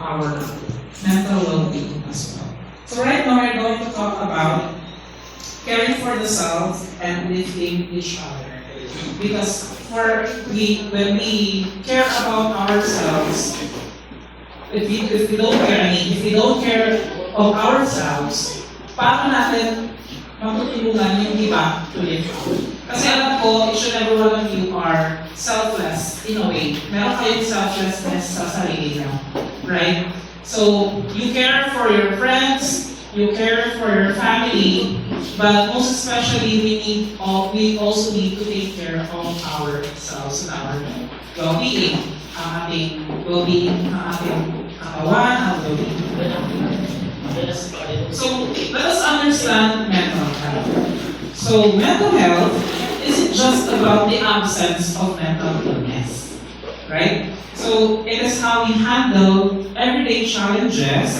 our mental well-being as well. So right now, we're going to talk about caring for the self and lifting each other. Because for we, when we care about ourselves, if we, if we don't care, if we don't care of ourselves, paano natin matutulungan yung iba to live out? Kasi alam ko, each and every one of you are selfless in a way. Meron kayong selflessness sa sarili niyo. Right? So, you care for your friends, you care for your family, but most especially, we need, all, we also need to take care of ourselves and our well-being. Ang ating well-being, ating well-being. So, let us understand mental health. So, mental health isn't just about the absence of mental illness, right? So, it is how we handle everyday challenges,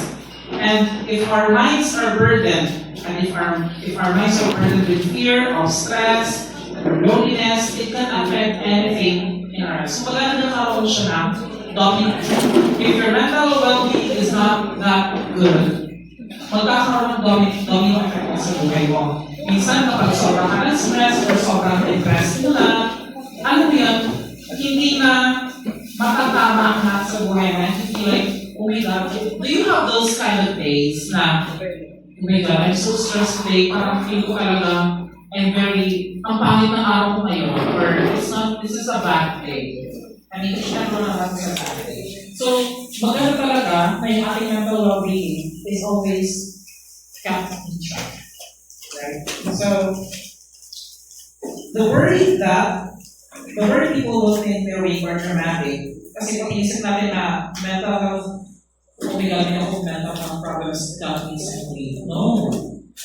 and if our minds are burdened, and if our, if our minds are burdened with fear, of stress, or loneliness, it can affect anything in our lives. So, maganda nagkaroon siya ng domino. If your mental well-being is not that good, magkakaroon ng domino, domino effect sa buhay mo. Minsan kapag sobrang stress or sobrang depressed mo na, ano yun, hindi na matatama lahat sa buhay you feel like, oh my God, do you have those kind of days na, oh my God, I'm so stressed today, parang feel ko talaga, I'm very, ang pangit ng araw ko ngayon, or it's not, this is a bad day. I mean, it's never naman sa bad day. So, maganda talaga na yung ating mental well-being is always kept in check. Right? So, the worry that, the worry people don't think they're weak or dramatic, kasi kung inisip natin na mental health, galing ako mental health problems, I'm weak. No.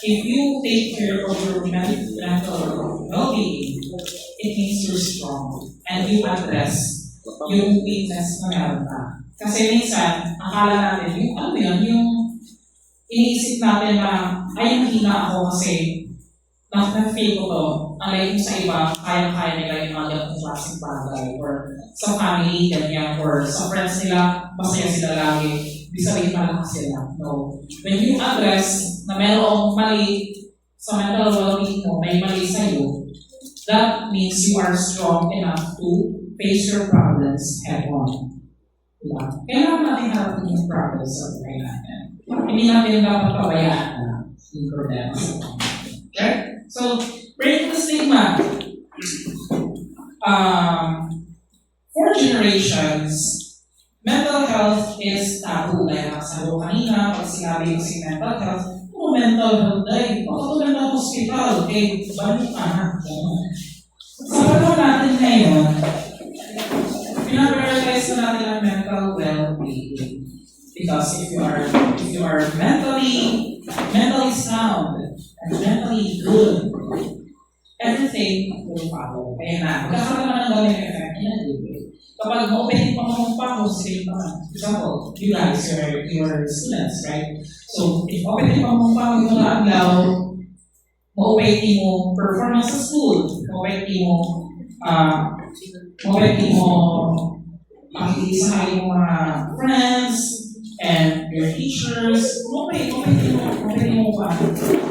If you take care of your men- mental well-being, it means you're strong and you address yung weakness na meron ka. Kasi minsan, akala natin, yung ano yun, yung iniisip natin na, ay, yung hina ako kasi na-feel ko to, alay yung sa iba, kaya-kaya nila yung mga ganitong klaseng bagay, or sa family, ganyan, or sa friends nila, masaya sila lagi, di sabihin malakas sila. No. When you address na merong mali sa mental well-being mo, may mali sa'yo, that means you are strong enough to face your problems head on. Diba? Kailangan natin harapin yung problems sa buhay natin. Hindi natin dapat pabayaan na yung problema sa buhay. Okay? So, break the stigma. Um, for generations, mental health is taboo. Kaya nakasabi ko kanina, pag sinabi ko si mental health, ano mental health day? Baka ko mental hospital, okay, balik ka na. Sa panahon natin ngayon, pinaprioritize na natin ang mental well-being. Because if you are if you are mentally mentally sound and mentally good, everything will follow. Kaya na, magkakaroon naman ng gawin effect in a good. Kapag ma-open pa mo pa mo sa For example, you guys, you're, you're students, right? So, if open pa mo pa mo yung adlaw, ma-open mo performance sa school, ma-open mo, ah, ma-open mo pakikisa sa iyong mga friends, and your teachers, okay, okay, okay mo pa.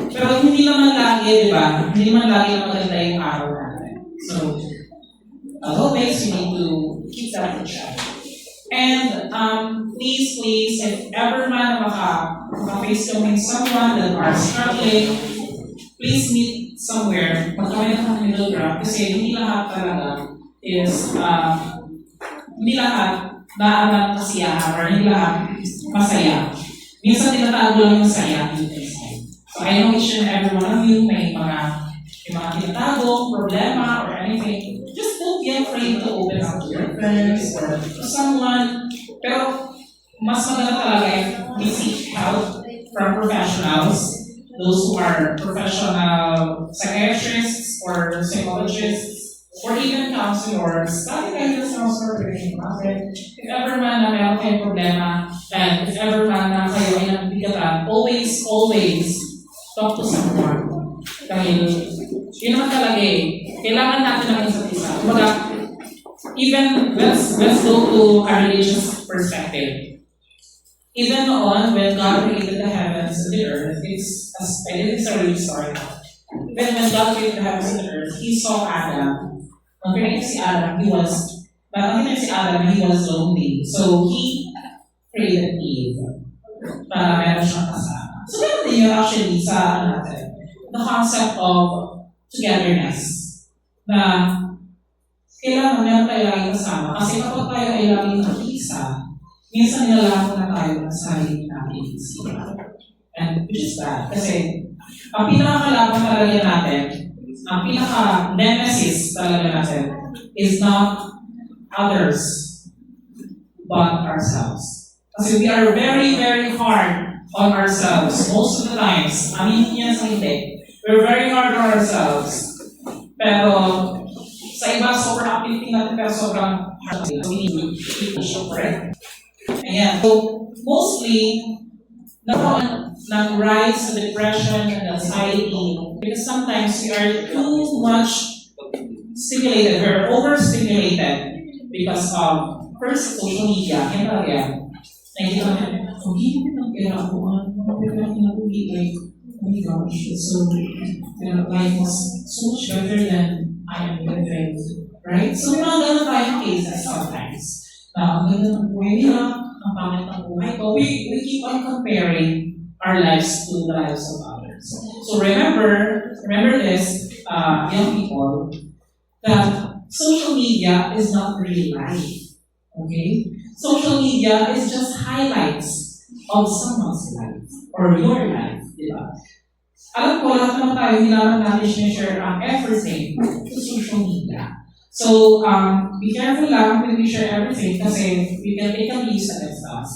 Pero hindi naman lagi, di ba? Hindi naman lagi na maganda yung araw natin. So, as always, you need to keep that in check. And um, please, please, if ever man maka, maka-face ka someone that are struggling, please meet somewhere. Magkawin na ng middle ground kasi hindi lahat talaga is, uh, hindi lahat naaman kasiyahan or lahat masaya. Minsan tinatago lang yung saya dito. So I know each and every one of you may mga may mga tinatago, problema, or anything. Just don't be afraid to open up to your friends or to someone. Pero mas maganda talaga if we seek help from professionals, those who are professional psychiatrists or psychologists, or even counselors, dati kayo sa counselor, pwede natin. If ever man na meron kayong problema, and if ever man na kayo ay nabibigatan, always, always, talk to someone. Dahil, yun naman talaga eh, kailangan natin ng isa't isa. Kumbaga, even, let's, let's go to a religious perspective. even noon, when God created the heavens and the earth, it's, as, I didn't it's a real story. Even when God created the heavens and the earth, He saw Adam. Nung pinakita si Adam, he was, parang nakita si Adam, he was lonely. So, He created Eve. Para meron siyang kasama. So, meron din yun actually sa, ano natin, the concept of togetherness. Na, kailangan meron tayo laging kasama. Kasi kapag tayo ay laging nakikisa, minsan nilalako na tayo ng sarili natin isipan. And which is bad. Kasi, ang pinakakalaban talaga natin, ang pinaka-nemesis talaga natin is not others, but ourselves. Kasi we are very, very hard on ourselves most of the times. Aminin niya sa hindi. We're very hard on ourselves. Pero, sa iba, sobrang uplifting natin, pero sobrang hard. So, we need to correct. Ayan. So, mostly, nagkaroon ng rise sa depression and anxiety because sometimes we are too much stimulated, we're overstimulated because of first social media, yan talaga yan. Nakikita oh, hindi mo kaya ako, ano, kaya kinabuhi, like, oh my gosh, it's so, uh, life was so much better than I am living, right? So, mga ganun tayong cases sometimes. Na, ganda ng buhay nila, ang pangit ng buhay ko. We, we keep on comparing our lives to the lives of others. So remember, remember this, uh, young people, that social media is not real life. Okay? Social media is just highlights of someone's life or your life, di ba? Alam ko, lahat naman tayo, hindi naman natin share ang everything to social media. So, um, be careful lang when we share everything kasi we can, make a used against us.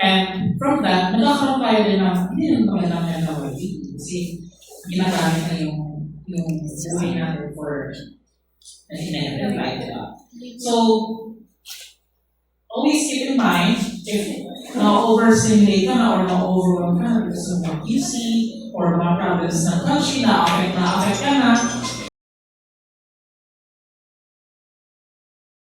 And from that, nagkakaroon tayo din ng, hindi naman magandang mental well-being kasi ginagamit na yung, yung buhay natin for a negative light, di ba? So, always keep in mind, if na-overstimulate ka na or na-overwhelm ka na because of what you see or mga problems ng country na affect na affect ka na,